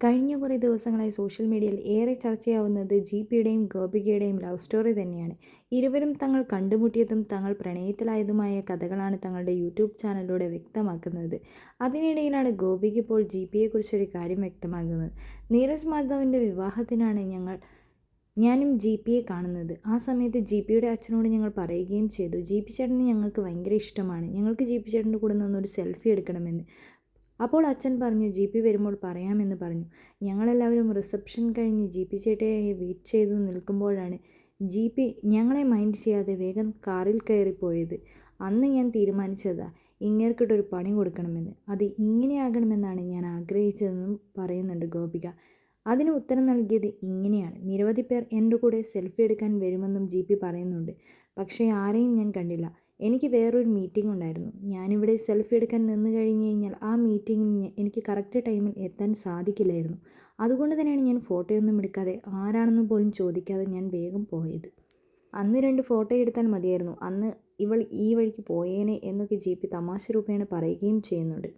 കഴിഞ്ഞ കുറേ ദിവസങ്ങളായി സോഷ്യൽ മീഡിയയിൽ ഏറെ ചർച്ചയാവുന്നത് ജി പിയുടെയും ഗോപികയുടെയും ലവ് സ്റ്റോറി തന്നെയാണ്. ഇരുവരും തങ്ങൾ കണ്ടുമുട്ടിയതും തങ്ങൾ പ്രണയത്തിലായതുമായ കഥകളാണ് തങ്ങളുടെ യൂട്യൂബ് ചാനലിലൂടെ വ്യക്തമാക്കുന്നത്. അതിനിടയിലാണ് ഗോപിക്ക് ഇപ്പോൾ ജി പിയെക്കുറിച്ചൊരു കാര്യം വ്യക്തമാകുന്നത്. നീരജ് മാധവിന്റെ വിവാഹത്തിനാണ് ഞങ്ങൾ ഞാനും ജി പിയെ കാണുന്നത്. ആ സമയത്ത് ജി പിയുടെ അച്ഛനോട് ഞങ്ങൾ പറയുകയും ചെയ്തു ജി പി ചേട്ടനെ ഞങ്ങൾക്ക് ഭയങ്കര ഇഷ്ടമാണ്. ഞങ്ങൾക്ക് ജി പി ചേട്ടന്റെ കൂടെ നിന്നൊരു സെൽഫി എടുക്കണമെന്ന്. അപ്പോൾ അച്ഛൻ പറഞ്ഞു ജി പി വരുമ്പോൾ പറയാമെന്ന് പറഞ്ഞു. ഞങ്ങളെല്ലാവരും റിസപ്ഷൻ കഴിഞ്ഞ് ജി പി ചേട്ടയെ വെയിറ്റ് ചെയ്തു നിൽക്കുമ്പോഴാണ് ജി പി ഞങ്ങളെ മൈൻഡ് ചെയ്യാതെ വേഗം കാറിൽ കയറിപ്പോയത്. അന്ന് ഞാൻ തീരുമാനിച്ചതാ ഇങ്ങേർക്കിട്ടൊരു പണി കൊടുക്കണമെന്ന്. അത് ഇങ്ങനെയാകണമെന്നാണ് ഞാൻ ആഗ്രഹിച്ചതെന്നും പറയുന്നുണ്ട് ഗോപിക. അതിന് ഉത്തരം നൽകിയത് ഇങ്ങനെയാണ്. നിരവധി പേർ എന്റെ കൂടെ സെൽഫി എടുക്കാൻ വരുമെന്നും ജി പി പറയുന്നുണ്ട്. പക്ഷേ ആരെയും ഞാൻ കണ്ടില്ല. എനിക്ക് വേറൊരു മീറ്റിംഗ് ഉണ്ടായിരുന്നു. ഞാനിവിടെ സെൽഫി എടുക്കാൻ നിന്ന് കഴിഞ്ഞ് കഴിഞ്ഞാൽ ആ മീറ്റിംഗിന് എനിക്ക് കറക്റ്റ് ടൈമിൽ എത്താൻ സാധിക്കില്ലായിരുന്നു. അതുകൊണ്ട് തന്നെയാണ് ഞാൻ ഫോട്ടോയൊന്നും എടുക്കാതെ ആരാണെന്ന് പോലും ചോദിക്കാതെ ഞാൻ വേഗം പോയത്. അന്ന് രണ്ട് ഫോട്ടോ എടുത്താൽ മതിയായിരുന്നു. അന്ന് ഇവൾ ഈ വഴിക്ക് പോയേനെ എന്നൊക്കെ ജി പി തമാശ രൂപേണ പറയുകയും ചെയ്യുന്നുണ്ട്.